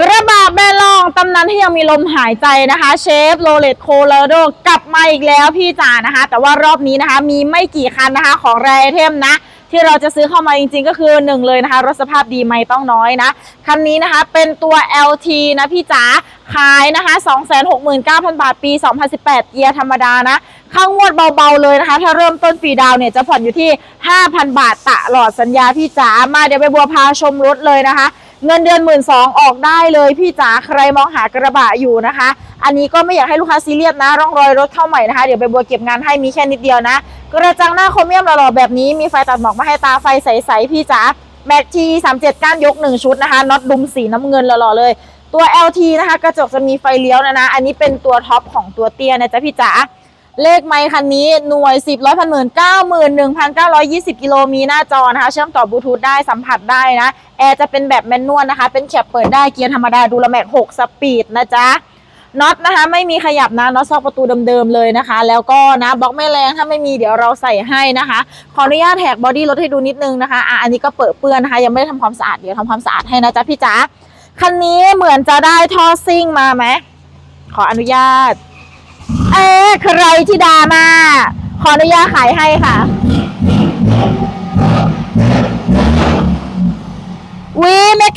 กระบะแบลองตำนานที่ยังมีลมหายใจนะคะเชฟโรเลตโคโลโดกลับมาอีกแล้วพี่จ๋านะคะ แต่ว่ารอบนี้นะคะ มีไม่กี่คันนะคะของแรเทมนะ ที่เราจะซื้อเข้ามาจริงๆ ก็คือหนึ่งเลยนะคะ รถสภาพดีไม่ต้องน้อยนะ คันนี้นะคะเป็นตัว LT นะพี่จ๋าขายนะคะ 269,000 บาทปี 2018 เกียร์ธรรมดานะข้างวดเบาๆเลยนะคะ ถ้าเริ่มต้นฟรีดาวเนี่ยจะผ่อนอยู่ที่ 5,000 บาทตลอดสัญญาพี่จ๋ามาเดี๋ยวไปบัวพาชมรถเลยนะคะ เงินเดือนหมื่นสองออกได้เลยพี่จ๋าใครมองหากระบะอยู่นะคะ อันนี้ก็ไม่อยากให้ลูกค้าซีเรียสนะ ร่องรอยรถเข้าใหม่นะคะ เดี๋ยวไปบัวเก็บงานให้มีแค่นิดเดียวนะ กระจังหน้าโครเมียมหล่อๆแบบนี้มีไฟตัดหมอกมาให้ตาไฟใสๆพี่จ๋าแม็กทีสามเจ็ดก้านยกหนึ่งชุดนะคะน็อตดุมสีน้ำเงินหล่อๆเลย ตัว LT นะคะ กระจกจะมีไฟเลี้ยวนะนะ อันนี้เป็นตัวท็อปของตัวเตี้ยนะจ๊ะพี่จ๋าเลขไมค์คันนี้หน่วย10ร้อยพันหมื่นเก้าหมื่นหนึ่งพันเก้าร้อยยี่สิบกิโลมีหน้าจอนะคะ เชื่อมต่อบลูทูธได้สัมผัสได้นะ แอร์จะเป็นแบบแมนนวลนะคะ เป็นแคปเปิดได้เกียร์ธรรมดาดูละแม็กหกสปีดนะจ๊ะน็อตนะคะ ไม่มีขยับนะน็อตซอกประตูเดิมๆเลยนะคะ แล้วก็นะบล็อกไม่แรงถ้าไม่มีเดี๋ยวเราใส่ให้นะคะ ขออนุญาตแหกบอดี้รถให้ดูนิดนึงนะคะอะอันนี้ก็เปิดเปื้อนนะคะ ยังไม่ได้ทำความสะอาดเดี๋ยวทำความสะอาดให้นะจ๊ะพี่จ๋าคันนี้เหมือนจะได้ท่อซิ่งมาไหมขออนุญาต เอ๊ะใครที่ดามา ขออนุญาตขายให้ค่ะ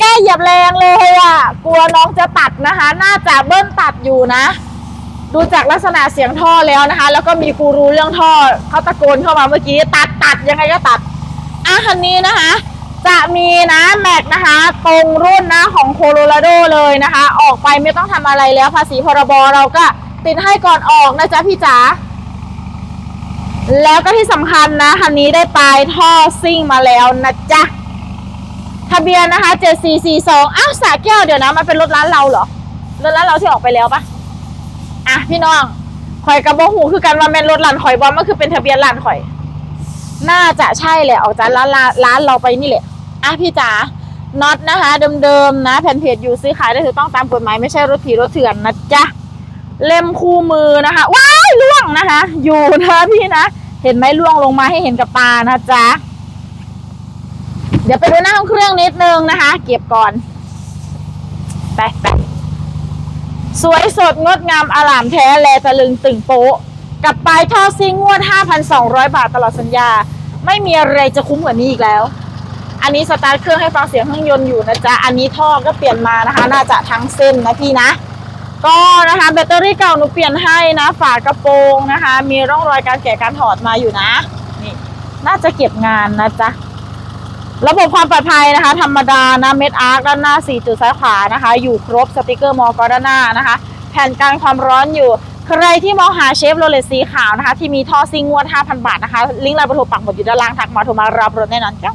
วีไม่กล้าเหยียบแรงเลยอะ กลัวน้องจะตัดนะคะ น่าจะเบิ้ลตัดอยู่นะ ดูจากลักษณะเสียงท่อแล้วนะคะ แล้วก็มีกูรู้เรื่องท่อเขาตะโกนเข้ามาเมื่อกี้ ตัดตัดยังไงก็ตัดอะคันนี้นะคะ จะมีนะแม็กนะคะ ตรงรุ่นนะของโคโลราโดเลยนะคะ ออกไปไม่ต้องทำอะไรแล้ว ภาษีพรบเราก็ติดให้ก่อนออกนะจ๊ะพี่จ๋าแล้วก็ที่สำคัญนะคันนี้ได้ปลายท่อซิ่งมาแล้วนะจ๊ะ ทะเบียนนะคะ 7442อ้าวสาแก้วเดี๋ยวนะ มันเป็นรถร้านเราเหรอ รถร้านเราที่ออกไปแล้วปะอะพี่น้องข่อยกระบอกหูคือกันว่าเป็นรถร้านข่อยบอมมันคือเป็นทะเบียนร้านข่อย น่าจะใช่แหละออกจากร้านร้านร้านเราไปนี่แหละอะพี่จ๋าน็อตนะคะ เดิมๆนะแผ่นเพจอยู่ซื้อขายได้ถูกต้องตามกฎหมายไม่ใช่รถผีรถเถื่อนนะจ๊ะเล่มคู่มือนะคะ ว้ายล่วงนะคะ อยู่นะพี่นะ เห็นไหมล่วงลงมาให้เห็นกับตานะจ๊ะ เดี๋ยวไปดูหน้าห้องเครื่องนิดนึงนะคะ เก็บก่อน ไปไปสวยสดงดงามอลามแท้แลตะลึงตึงโป๊ะ กับปลายท่อซิงงวด 5,200 บาทตลอดสัญญา ไม่มีอะไรจะคุ้มกว่านี้อีกแล้ว อันนี้สตาร์ทเครื่องให้ฟังเสียงเครื่องยนต์อยู่นะจ๊ะ อันนี้ท่อก็เปลี่ยนมานะคะ น่าจะทั้งเส้นนะพี่นะ ก็นะคะ แบตเตอรี่เก่าหนูเปลี่ยนให้นะ ฝากระโปรงนะคะ มีร่องรอยการแกะการถอดมาอยู่นะ นี่ น่าจะเก็บงานนะจ๊ะ ระบบความปลอดภัยนะคะ ธรรมดานะเม็ดอาร์คด้านหน้า 4 จุดซ้ายขวานะคะ อยู่ครบสติกเกอร์มอกด้านหน้านะคะ แผ่นกันความร้อนอยู่ ใครที่มองหาเชฟโรเลตสีขาวนะคะ ที่มีท่อซิงงวด 5,000 บาทนะคะ ลิงก์ไลน์ประตูปักหมดอยู่ด้านล่างทักมาโทรมารับรถแน่นอนจ้า